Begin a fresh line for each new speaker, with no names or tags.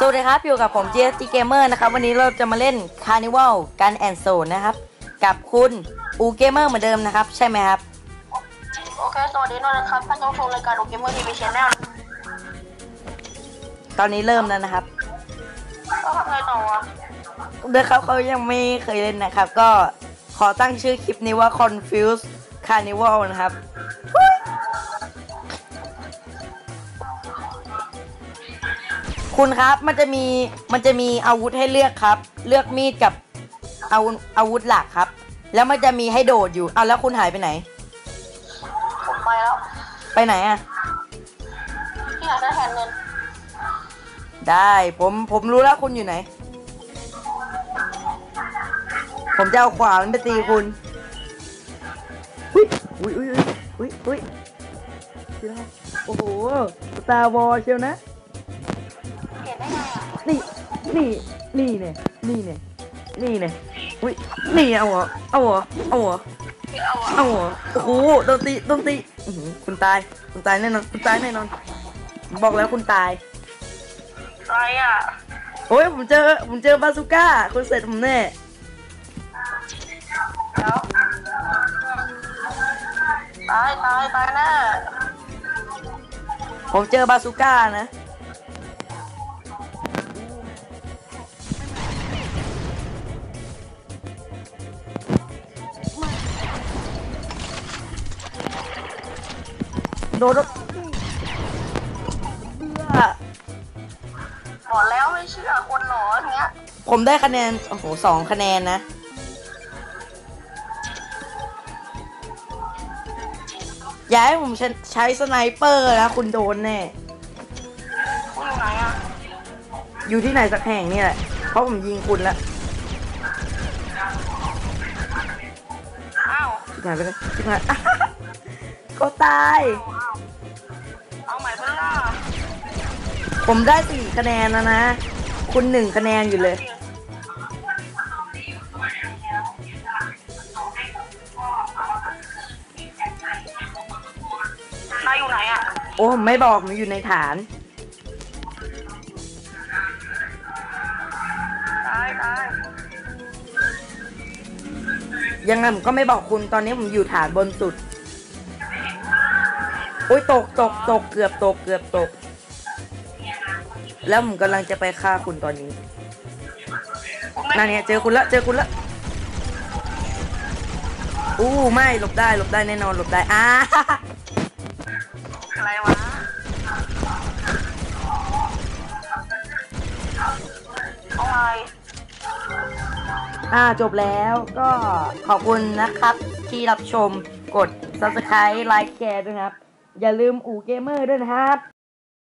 สวัสดีครับ อยู่กับผม GST Gamer นะครับ วันนี้เราจะมาเล่น Carnival กันแอนโซนนะครับ กับคุณอูเกมเมอร์เหมือนเดิมนะครับ ใช่ไหมครับ
โอเค สวัสดีด้วยนะครับท่านผู้ชมรายการโอเกมเมอร์ทีวีชแนล
ตอนนี้เริ่มแล้วนะครับ
ก็ทำไงต่อวะ
เดี๋ยวเขาเขายังไม่เคยเล่นนะครับ ก็ขอตั้งชื่อคลิปนี้ว่า Confuse Carnival นะครับ คุณครับมันจะมีมันจะมีอาวุธให้เลือกครับ เลือกมีดกับอาวุธอาวุธหลักครับ แล้วมันจะมีให้โดดอยู่เอาแล้วคุณหายไปไหน
ผมไปแล้ว
ไปไหนอะ
ที่ไหนได้แทนเงิน
ได้ผมผมรู้แล้วคุณอยู่ไหน ผมจะเอาขวานไปตีคุณอุ้ยอุ้ยอุ้ยอุ้ยอุ้ยเชียวโอ้โหสตาร์วอลเชียวนะ
เห็ นได้ไงอะ
นี่ นี่ นี่เนี่ย นี่เนี่ย นี่เนี่ยอุ้ย นี่เอาเหรอเอาเหรอเอาเหรอ
ไม่เอาอะ
เอาเหรอโอ้โห โดนตี โดนตีอื้อหือคุณตาย คุณตายแน่นอน คุณตายแน่นอนผมบอกแล้วคุณตาย
ไรอะ
โอ้ย ผมเจอ ผมเจอบาซูก้า คุณเสร็จผมแน่
แล้วตายตายตายแน่
ผมเจอบาซูก้านะ โดนแล้วเบื่อ
บอกแล้วไม่เชื่อคนหนออย่างเงี้ย
ผมได้คะแนน โอ้โหสองคะแนนนะ อย่าให้ผมใช้ใช้สไนเปอร์นะ คุณโดนแน่
คุณอยู่ไหนอะ
อยู่ที่ไหนสักแห่งนี่แหละ เพราะผมยิงคุณแล้ว
อ้าว
ชิบหายไปเลยชิบหายก็ตาย
เอาใหม่เพื่อนล่ะ
ผมได้สี่คะแนนแล้วนะ คุณหนึ่งคะแนนอยู่เลย
นายอยู่ไหนอะ
โอ้ผมไม่บอกผมอยู่ในฐาน
ตายตาย
ยังไงผมก็ไม่บอกคุณตอนนี้ผมอยู่ฐานบนสุด โอ้ยตกตกตกเกือบตกเกือบตก แล้วผมกำลังจะไปฆ่าคุณตอนนี้
คุณไม่
นั่นเนี่ยเจอคุณละเจอคุณละอู้ไม่หลบได้หลบได้แน่นอนหลบได้อ้า
อะไรวะเอาใหม่
อ่าจบแล้วก็ขอบคุณนะครับที่รับชมกด subscribe ไลค์แชร์ด้วยนะครับ อย่าลืมอู่เกมเมอร์ด้วยนะครับ